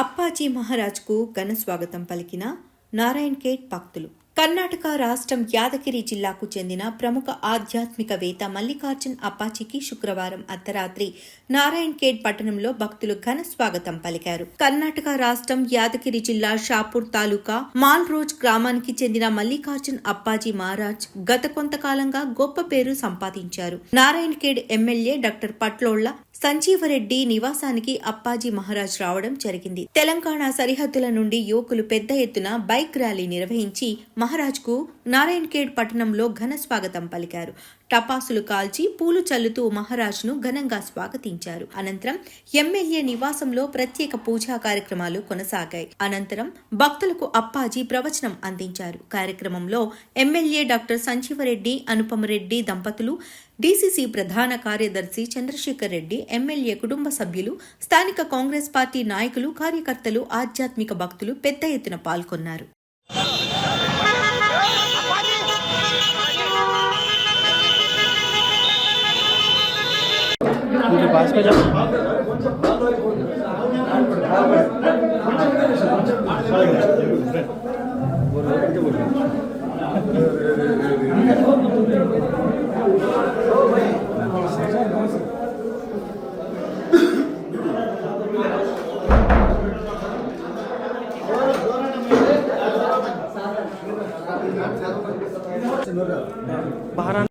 అప్పాజీ మహారాజ్కు ఘన స్వాగతం పలికిన నారాయణ్ కేట్ భక్తులు కర్ణాటక రాష్ట్రం యాదగిరి జిల్లాకు చెందిన ప్రముఖ ఆధ్యాత్మికవేత్త మల్లికార్జున్ అప్పాచికి శుక్రవారం అర్ధరాత్రి నారాయణ్ ఖేడ్ పట్టణంలో భక్తులు ఘన స్వాగతం పలికారు కర్ణాటక రాష్ట్రం యాదగిరి జిల్లా షాపూర్ తాలూకా మాల్ రోజ్ గ్రామానికి చెందిన మల్లికార్జున్ అప్పాజీ మహారాజ్ గత కొంతకాలంగా గొప్ప పేరు సంపాదించారు నారాయణ్ ఖేడ్ ఎమ్మెల్యే డాక్టర్ పట్లోళ్ల సంజీవరెడ్డి నివాసానికి అప్పాజీ మహారాజ్ రావడం జరిగింది తెలంగాణ సరిహద్దుల నుండి యువకులు పెద్ద ఎత్తున బైక్ ర్యాలీ నిర్వహించి మహారాజ్కు ఖేడ్ పట్టణంలో ఘన స్వాగతం పలికారు టపాసులు కాల్చి పూలు చల్లుతూ మహారాజ్ను ఘనంగా స్వాగతించారు అనంతరం ఎమ్మెల్యే నివాసంలో ప్రత్యేక పూజా కార్యక్రమాలు కొనసాగాయి అనంతరం భక్తులకు అప్పాజీ ప్రవచనం అందించారు కార్యక్రమంలో ఎమ్మెల్యే డాక్టర్ సంజీవరెడ్డి అనుపమరెడ్డి దంపతులు డీసీసీ ప్రధాన కార్యదర్శి చంద్రశేఖర్ రెడ్డి ఎమ్మెల్యే కుటుంబ సభ్యులు స్థానిక కాంగ్రెస్ పార్టీ నాయకులు కార్యకర్తలు ఆధ్యాత్మిక భక్తులు పెద్ద ఎత్తున పాల్గొన్నారు उनके पास में जब बाहर